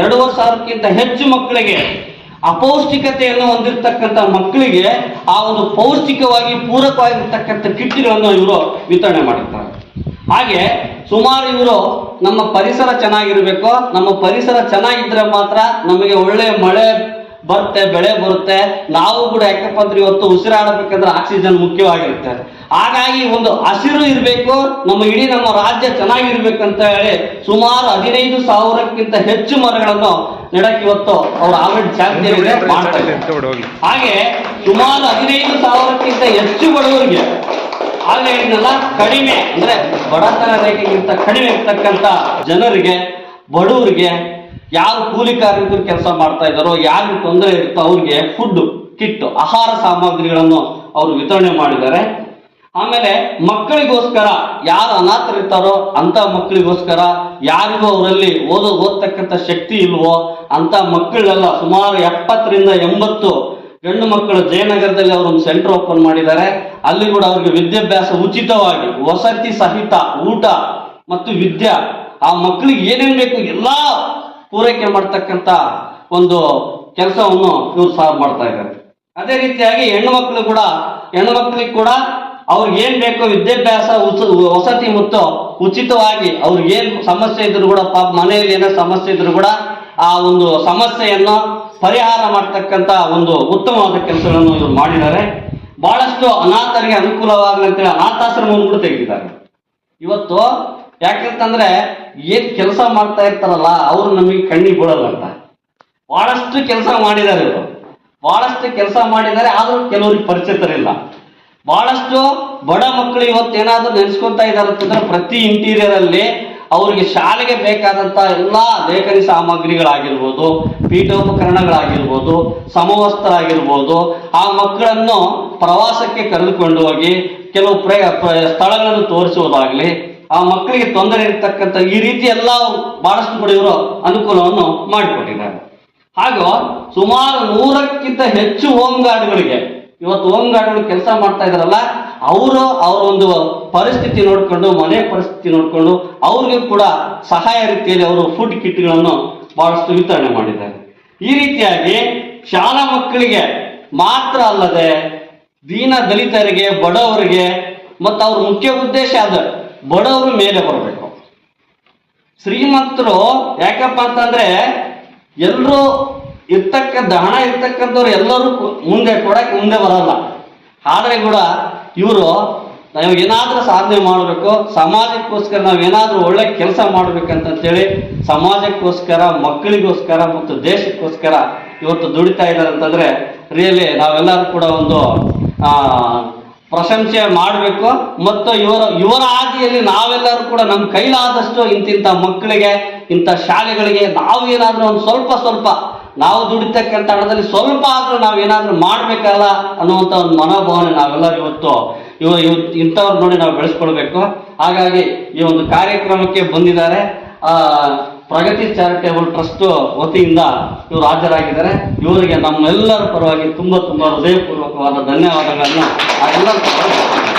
ಎರಡೂವರೆ ಸಾವಿರಕ್ಕಿಂತ ಹೆಚ್ಚು ಮಕ್ಕಳಿಗೆ ಅಪೌಷ್ಟಿಕತೆಯನ್ನು ಹೊಂದಿರತಕ್ಕಂಥ ಮಕ್ಕಳಿಗೆ ಆ ಒಂದು ಪೌಷ್ಟಿಕವಾಗಿ ಪೂರಕವಾಗಿರ್ತಕ್ಕಂಥ ಕಿಟ್ಟಿಗಳನ್ನು ಇವರು ವಿತರಣೆ ಮಾಡಿರ್ತಾರೆ. ಹಾಗೆ ಸುಮಾರು ಇವರು ನಮ್ಮ ಪರಿಸರ ಚೆನ್ನಾಗಿರ್ಬೇಕು, ನಮ್ಮ ಪರಿಸರ ಚೆನ್ನಾಗಿದ್ರೆ ಮಾತ್ರ ನಮಗೆ ಒಳ್ಳೆ ಮಳೆ ಬರುತ್ತೆ, ಬೆಳೆ ಬರುತ್ತೆ. ನಾವು ಕೂಡ ಯಾಕಪ್ಪ ಅಂದ್ರೆ ಇವತ್ತು ಉಸಿರಾಡಬೇಕಂದ್ರೆ ಆಕ್ಸಿಜನ್ ಮುಖ್ಯವಾಗಿರುತ್ತೆ. ಹಾಗಾಗಿ ಒಂದು ಹಸಿರು ಇರಬೇಕು ನಮ್ಮ ಇಡೀ ನಮ್ಮ ರಾಜ್ಯ ಚೆನ್ನಾಗಿರ್ಬೇಕಂತ ಹೇಳಿ ಸುಮಾರು ಹದಿನೈದು ಸಾವಿರಕ್ಕಿಂತ ಹೆಚ್ಚು ಮರಗಳನ್ನು ನೆಡಕ್ಕೆ ಇವತ್ತು ಅವರು ಆಲ್ರೆಡಿ ಚಾಲ್ತಿಯಲ್ಲಿ ಮಾಡ್ತಾರೆ. ಹಾಗೆ ಸುಮಾರು ಹದಿನೈದು ಸಾವಿರಕ್ಕಿಂತ ಹೆಚ್ಚು ಬಡವರಿಗೆ ಹೇಳಿದ್ನಲ್ಲ ಕಡಿಮೆ ಅಂದ್ರೆ ಬಡತನ ರೇಖೆಗಿಂತ ಕಡಿಮೆ ಇರ್ತಕ್ಕಂಥ ಜನರಿಗೆ ಬಡವರಿಗೆ ಯಾರು ಕೂಲಿ ಕಾರ್ಮಿಕರು ಕೆಲಸ ಮಾಡ್ತಾ ಇದ್ದಾರೋ ಯಾರಿಗೆ ತೊಂದರೆ ಇರುತ್ತೋ ಅವ್ರಿಗೆ ಫುಡ್ ಕಿಟ್ ಆಹಾರ ಸಾಮಗ್ರಿಗಳನ್ನು ಅವರು ವಿತರಣೆ ಮಾಡಿದ್ದಾರೆ. ಆಮೇಲೆ ಮಕ್ಕಳಿಗೋಸ್ಕರ ಯಾರು ಅನಾಥರಿರ್ತಾರೋ ಅಂತ ಮಕ್ಕಳಿಗೋಸ್ಕರ ಯಾರಿಗೂ ಅವರಲ್ಲಿ ಓದೋ ಓದ್ತಕ್ಕಂಥ ಶಕ್ತಿ ಇಲ್ವೋ ಅಂತ ಮಕ್ಕಳೆಲ್ಲ ಸುಮಾರು ಎಪ್ಪತ್ತರಿಂದ ಎಂಬತ್ತು ಗಂಡು ಮಕ್ಕಳು ಜಯನಗರದಲ್ಲಿ ಅವರು ಒಂದು ಸೆಂಟರ್ ಓಪನ್ ಮಾಡಿದ್ದಾರೆ. ಅಲ್ಲಿ ಕೂಡ ಅವ್ರಿಗೆ ವಿದ್ಯಾಭ್ಯಾಸ ಉಚಿತವಾಗಿ ವಸತಿ ಸಹಿತ ಊಟ ಮತ್ತು ವಿದ್ಯಾ. ಆ ಮಕ್ಕಳಿಗೆ ಏನೇನು ಬೇಕು ಎಲ್ಲ ಪೂರೈಕೆ ಮಾಡ್ತಕ್ಕಂಥ ಒಂದು ಕೆಲಸವನ್ನು ಇವರು ಸಹ ಮಾಡ್ತಾ ಇದ್ದಾರೆ. ಅದೇ ರೀತಿಯಾಗಿ ಹೆಣ್ಣು ಮಕ್ಕಳು ಕೂಡ, ಹೆಣ್ಣು ಮಕ್ಕಳಿಗೆ ಕೂಡ ಅವ್ರಿಗೆ ಏನ್ ಬೇಕೋ ವಿದ್ಯಾಭ್ಯಾಸ ವಸತಿ ಮತ್ತು ಉಚಿತವಾಗಿ ಅವ್ರಿಗೆ ಏನ್ ಸಮಸ್ಯೆ ಇದ್ರು ಕೂಡ ಪಾಪ ಮನೆಯಲ್ಲಿ ಏನೋ ಸಮಸ್ಯೆ ಇದ್ರು ಕೂಡ ಆ ಒಂದು ಸಮಸ್ಯೆಯನ್ನು ಪರಿಹಾರ ಮಾಡ್ತಕ್ಕಂತ ಒಂದು ಉತ್ತಮವಾದ ಕೆಲಸಗಳನ್ನು ಇವರು ಮಾಡಿದ್ದಾರೆ. ಬಹಳಷ್ಟು ಅನಾಥರಿಗೆ ಅನುಕೂಲವಾಗಲಿ ಅಂತೇಳಿ ಅನಾಥಾಶ್ರಮವನ್ನು ಕೂಡ ತೆಗೆದಿದ್ದಾರೆ. ಇವತ್ತು ಯಾಕಂತಂದ್ರೆ ಏನ್ ಕೆಲಸ ಮಾಡ್ತಾ ಇರ್ತಾರಲ್ಲ ಅವ್ರು ನಮಗೆ ಕಣ್ಣಿಗೆ ಬೀಳಲ್ಲ ಅಂತ. ಬಹಳಷ್ಟು ಕೆಲಸ ಮಾಡಿದ್ದಾರೆ ಇವರು. ಬಹಳಷ್ಟು ಕೆಲಸ ಮಾಡಿದ್ದಾರೆ, ಆದರೂ ಕೆಲವರಿಗೆ ಪರಿಚಿತರಿಲ್ಲ ಬಹಳಷ್ಟು ಬಡ ಮಕ್ಕಳು ಇವತ್ತು ಏನಾದ್ರೂ ನೆನೆಸ್ಕೊಂತ ಇದ್ದಾರೆ ಅಂತಂದ್ರೆ ಪ್ರತಿ ಇಂಟೀರಿಯರ್ ಅಲ್ಲಿ ಅವ್ರಿಗೆ ಶಾಲೆಗೆ ಬೇಕಾದಂತ ಎಲ್ಲಾ ಲೇಖನಿ ಸಾಮಗ್ರಿಗಳಾಗಿರ್ಬೋದು, ಪೀಠೋಪಕರಣಗಳಾಗಿರ್ಬೋದು ಸಮವಸ್ತ್ರ ಆ ಮಕ್ಕಳನ್ನು ಪ್ರವಾಸಕ್ಕೆ ಕರೆದುಕೊಂಡು ಹೋಗಿ ಕೆಲವು ಪ್ರೇ, ಸ್ಥಳಗಳನ್ನು ತೋರಿಸುವುದಾಗ್ಲಿ, ಆ ಮಕ್ಕಳಿಗೆ ತೊಂದರೆ ಇರತಕ್ಕಂಥ ಈ ರೀತಿ ಎಲ್ಲ ಬಹಳಷ್ಟು ಕೂಡ ಇವರು ಅನುಕೂಲವನ್ನು ಮಾಡಿಕೊಟ್ಟಿದ್ದಾರೆ. ಹಾಗೂ ಸುಮಾರು ನೂರಕ್ಕಿಂತ ಹೆಚ್ಚು ಹೋಮ್ ಗಾರ್ಡ್ಗಳಿಗೆ ಇವತ್ತು ಹೋಮ್ ಗಾರ್ಡ್ಗಳು ಕೆಲಸ ಮಾಡ್ತಾ ಇದಾರಲ್ಲ ಅವರು ಅವ್ರ ಒಂದು ಪರಿಸ್ಥಿತಿ ನೋಡಿಕೊಂಡು, ಮನೆ ಪರಿಸ್ಥಿತಿ ನೋಡಿಕೊಂಡು, ಅವ್ರಿಗೆ ಕೂಡ ಸಹಾಯ ರೀತಿಯಲ್ಲಿ ಅವರು ಫುಡ್ ಕಿಟ್ಗಳನ್ನು ಬಹಳಷ್ಟು ವಿತರಣೆ ಮಾಡಿದ್ದಾರೆ. ಈ ರೀತಿಯಾಗಿ ಶಾಲಾ ಮಕ್ಕಳಿಗೆ ಮಾತ್ರ ಅಲ್ಲದೆ ದೀನ ದಲಿತರಿಗೆ, ಬಡವರಿಗೆ ಮತ್ತು ಅವ್ರ ಮುಖ್ಯ ಉದ್ದೇಶ ಅದು ಬಡವರು ಮೇಲೆ ಬರಬೇಕು. ಶ್ರೀಮಂತರು ಯಾಕಪ್ಪ ಅಂತಂದ್ರೆ ಎಲ್ಲರೂ ಇರ್ತಕ್ಕಂಥ ಹಣ ಇರ್ತಕ್ಕಂಥವ್ರು ಎಲ್ಲರೂ ಮುಂದೆ ಕೊಡಕ್ಕೆ ಮುಂದೆ ಬರಲ್ಲ. ಆದರೆ ಕೂಡ ಇವರು ನಾವು ಏನಾದರೂ ಸಾಧನೆ ಮಾಡಬೇಕು, ಸಮಾಜಕ್ಕೋಸ್ಕರ ನಾವು ಏನಾದರೂ ಒಳ್ಳೆ ಕೆಲಸ ಮಾಡಬೇಕಂತೇಳಿ ಸಮಾಜಕ್ಕೋಸ್ಕರ, ಮಕ್ಕಳಿಗೋಸ್ಕರ ಮತ್ತು ದೇಶಕ್ಕೋಸ್ಕರ ಇವತ್ತು ದುಡಿತಾ ಇದ್ದಾರೆ ಅಂತಂದರೆ ರಿಯಲಿ ನಾವೆಲ್ಲರೂ ಕೂಡ ಒಂದು ಪ್ರಶಂಸೆ ಮಾಡಬೇಕು ಮತ್ತು ಇವರ ಇವರ ಆದಿಯಲ್ಲಿ ನಾವೆಲ್ಲರೂ ಕೂಡ ನಮ್ಮ ಕೈಲಾದಷ್ಟು ಇಂತಿಂಥ ಮಕ್ಕಳಿಗೆ ಇಂಥ ಶಾಲೆಗಳಿಗೆ ನಾವು ಏನಾದರೂ ಒಂದು ಸ್ವಲ್ಪ ಸ್ವಲ್ಪ ನಾವು ದುಡಿತಕ್ಕಂಥ ಹಣದಲ್ಲಿ ಸ್ವಲ್ಪ ಆದರೂ ನಾವು ಏನಾದರೂ ಮಾಡಬೇಕಲ್ಲ ಅನ್ನುವಂಥ ಒಂದು ಮನೋಭಾವನೆ ನಾವೆಲ್ಲರೂ ಇವತ್ತು ಇವ ಇವತ್ತು ಇಂಥವ್ರು ನೋಡಿ ನಾವು ಬೆಳೆಸ್ಕೊಳ್ಬೇಕು. ಹಾಗಾಗಿ ಈ ಒಂದು ಕಾರ್ಯಕ್ರಮಕ್ಕೆ ಬಂದಿದ್ದಾರೆ. ಪ್ರಗತಿ ಚಾರಿಟೇಬಲ್ ಟ್ರಸ್ಟ್ ವತಿಯಿಂದ ಇವರು ಹಾಜರಾಗಿದ್ದಾರೆ. ಇವರಿಗೆ ನಮ್ಮೆಲ್ಲರ ಪರವಾಗಿ ತುಂಬ ತುಂಬ ಹೃದಯಪೂರ್ವಕವಾದ ಧನ್ಯವಾದಗಳನ್ನು ಎಲ್ಲರ ಪರವಾಗಿ